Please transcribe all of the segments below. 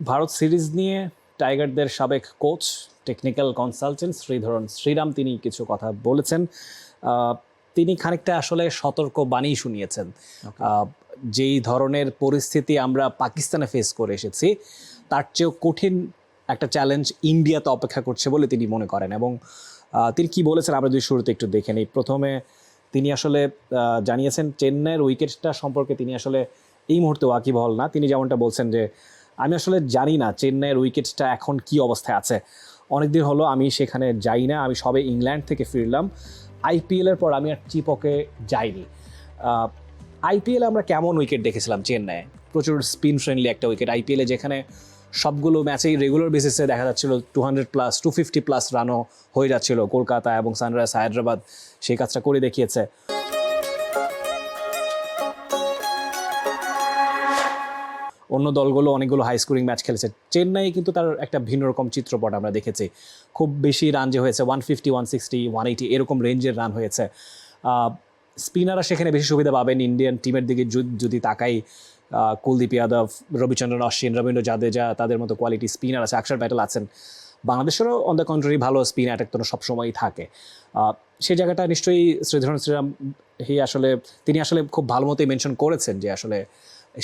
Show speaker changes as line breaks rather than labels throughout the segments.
Bharat series নিয়ে টাইগারদের সাবেক coach technical consultant Sridharan Sriram তিনি কিছু কথা বলেছেন। তিনি খানিকটা আসলে সতর্ক বাণী শুনিয়েছেন। যেই ধরনের পরিস্থিতি আমরা পাকিস্তানে ফেস করে এসেছি তার চেয়েও কঠিন একটা চ্যালেঞ্জ ইন্ডিয়াতে অপেক্ষা করছে বলে তিনি মনে করেন এবং তিনি কি বলেছেন আমরা যদি শুরুতে একটু দেখে নিই। প্রথমে তিনি আসলে জানিয়েছেন চেন্নাইয়ের উইকেটটা সম্পর্কে তিনি আসলে এই মুহূর্তে ওয়াকিবহল না। তিনি যেমনটা বলছেন যে আমি আসলে জানি না চেন্নাইয়ের উইকেটটা এখন কি অবস্থায় আছে। অনেকদিন হলো আমি সেখানে যাই না, আমি সবে ইংল্যান্ড থেকে ফিরলাম। আইপিএলের পর আমি আর চিপকে যাইনি। আইপিএল আমরা কেমন উইকেট দেখেছিলাম চেন্নাইয়ে? প্রচুর স্পিন ফ্রেন্ডলি একটা উইকেট। আইপিএলে যেখানে সবগুলো ম্যাচেই রেগুলার বেসিসে দেখা যাচ্ছিল two hundred plus two fifty plus রানও হয়ে যাচ্ছিল। কলকাতা এবং সানরাইজ হায়দ্রাবাদ সেই কাজটা করে দেখিয়েছে। অন্য দলগুলো অনেকগুলো হাই স্কোরিং ম্যাচ খেলেছে। চেন্নাই কিন্তু তার একটা ভিন্ন রকম চিত্রপট আমরা দেখেছি। খুব বেশি রান যে হয়েছে one fifty one sixty one eighty এরকম রেঞ্জের রান হয়েছে। স্পিনাররা সেখানে বেশি সুবিধা পাবেন ইন্ডিয়ান টিমের দিকে যদি- তাকাই কুলদীপ যাদব, রবিচন্দ্রন অশ্বিন, রবীন্দ্র জাদেজা, তাদের মতো কোয়ালিটি স্পিনার আছে অক্ষর ব্যাটেল আছেন। বাংলাদেশেরও অন দ্য কন্ট্রারি ভালো স্পিন অ্যাটাক তো সবসময়ই থাকে। সেই জায়গাটা নিশ্চয়ই শ্রীধরন শ্রীরাম, হি আসলে, তিনি আসলে খুব ভালো মতোই মেনশন করেছেন যে আসলে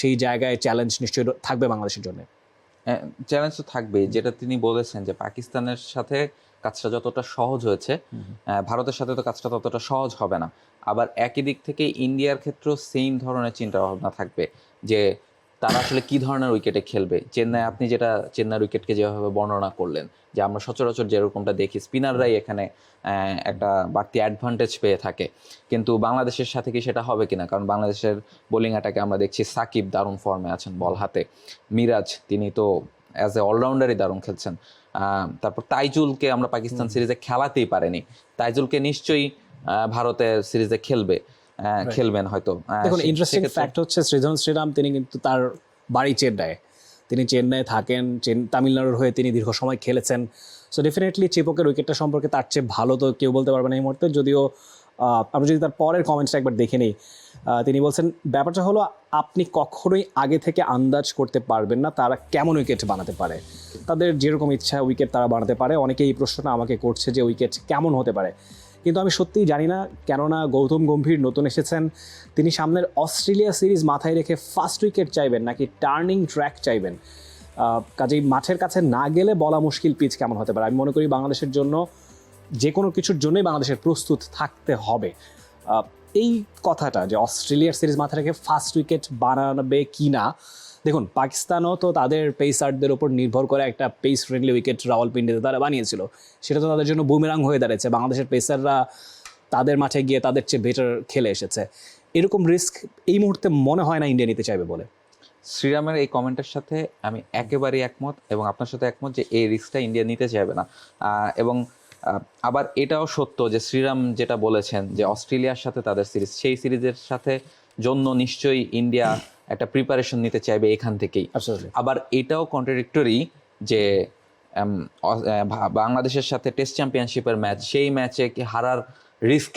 সেই জায়গায় চ্যালেঞ্জ নিশ্চয়ই থাকবে বাংলাদেশের জন্য।
চ্যালেঞ্জ তো থাকবেই। যেটা তিনি বলেছেন যে পাকিস্তানের সাথে কাজটা যতটা সহজ হয়েছে ভারতের সাথে তো কাজটা ততটা সহজ হবে না। আবার একই দিক থেকে ইন্ডিয়ার ক্ষেত্রেও সেম ধরনের চিন্তা ভাবনা থাকবে যে তারা আসলে কি ধরনের উইকেটে খেলবে? চেন্নাই আপনি যেটা চেন্নাই উইকেটকে যেভাবে বর্ণনা করলেন যে আমরা সচরাচর যেরকমটা দেখি স্পিনাররাই এখানে একটা বাড়তি অ্যাডভান্টেজ পেয়ে থাকে। কিন্তু বাংলাদেশের সাথে কি সেটা হবে কিনা? কারণ বাংলাদেশের বোলিং অ্যাটাকে আমরা দেখছি সাকিব দারুণ ফর্মে আছেন বল হাতে। মিরাজ তিনি তো অ্যাজ এ অলরাউন্ডারই দারুণ খেলছেন। তারপর তাইজুলকে আমরা পাকিস্তান সিরিজে খেলাতেই পারিনি। তাইজুলকে নিশ্চয়ই ভারতের সিরিজে খেলবে। খেলবেন হয়তো।
দেখুন ইন্টারেস্টিং ফ্যাক্ট হচ্ছে শ্রীধরন শ্রীরাম তিনি কিন্তু তার বাড়ি চেন্নাই তিনি চেন্নাই থাকেন তামিলনাড়ুর হয়ে তিনি দীর্ঘ সময় খেলেছেন। সো ডেফিনেটলি চিপকের উইকেটটা সম্পর্কে তার চেয়ে ভালো তো কেউ বলতে পারবে না এই মুহূর্তে। যদিও আমরা যদি তার পরের কমেন্টসটা একবার দেখে নিই আহ, তিনি বলছেন ব্যাপারটা হলো আপনি কখনোই আগে থেকে আন্দাজ করতে পারবেন না তারা কেমন উইকেট বানাতে পারে। তাদের যেরকম ইচ্ছা উইকেট তারা বানাতে পারে। অনেকে এই প্রশ্নটা আমাকে করছে যে উইকেট কেমন হতে পারে। কিন্তু আমি সত্যিই জানি না কেননা গৌতম গম্ভীর নতুন এসেছেন। তিনি সামনের অস্ট্রেলিয়া সিরিজ মাথায় রেখে ফার্স্ট উইকেট চাইবেন, নাকি টার্নিং ট্র্যাক চাইবেন? কাজেই মাঠের কাছে না গেলে বলা মুশকিল পিচ কেমন হতে পারে? আমি মনে করি বাংলাদেশের জন্য যে কোনো কিছুর জন্যই বাংলাদেশের প্রস্তুত থাকতে হবে। এই কথাটা যে অস্ট্রেলিয়ার সিরিজ মাথায় রেখে ফার্স্ট উইকেট বানাবে কি না দেখুন, পাকিস্তানও তো তাদের পেসারদের উপর নির্ভর করে একটা পেস ফ্রেন্ডলি উইকেট রাওয়ালপিন্ডিতে তারা বানিয়েছিল। সেটা তো তাদের জন্য বুমেরাং হয়ে দাঁড়িয়েছে বাংলাদেশের পেসাররা তাদের মাঠে গিয়ে তাদের চেয়ে বেটার খেলে এসেছে। এরকম রিস্ক এই মুহূর্তে মনে হয় না ইন্ডিয়া নিতে চাইবে বলে।
শ্রীরামের এই কমেন্টের সাথে আমি একেবারেই একমত এবং আপনার সাথে একমত যে এই রিস্কটা ইন্ডিয়া নিতে চাইবে না। এবং আবার এটাও সত্য যে শ্রীরাম যেটা বলেছেন যে অস্ট্রেলিয়ার সাথে তাদের সিরিজ সেই সিরিজের সাথে জন্য নিশ্চয়ই ইন্ডিয়া একটা প্রিপারেশন নিতে চাইবে এখান থেকেই। আবার এটাও কন্ট্রাডিক্টরি যে বাংলাদেশের সাথে টেস্ট চ্যাম্পিয়নশিপের ম্যাচ সেই ম্যাচে কি হারার রিস্ক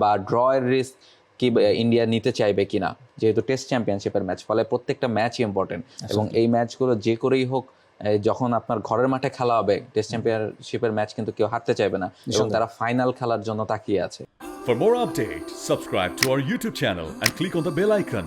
বা ড্রয়ের রিস্ক কি ইন্ডিয়া নিতে চাইবে কিনা? যেহেতু টেস্ট চ্যাম্পিয়নশিপের ম্যাচ ফলে প্রত্যেকটা ম্যাচই ইম্পর্টেন্ট এবং এই ম্যাচগুলো যে করেই হোক যখন আপনার ঘরের মাঠে খেলা হবে টেস্ট চ্যাম্পিয়নশিপের ম্যাচ কিন্তু কেউ হারতে চাইবে না। এবং তারা ফাইনাল খেলার জন্য তাকিয়ে আছে।
For more updates, subscribe to our YouTube channel and click on the bell icon.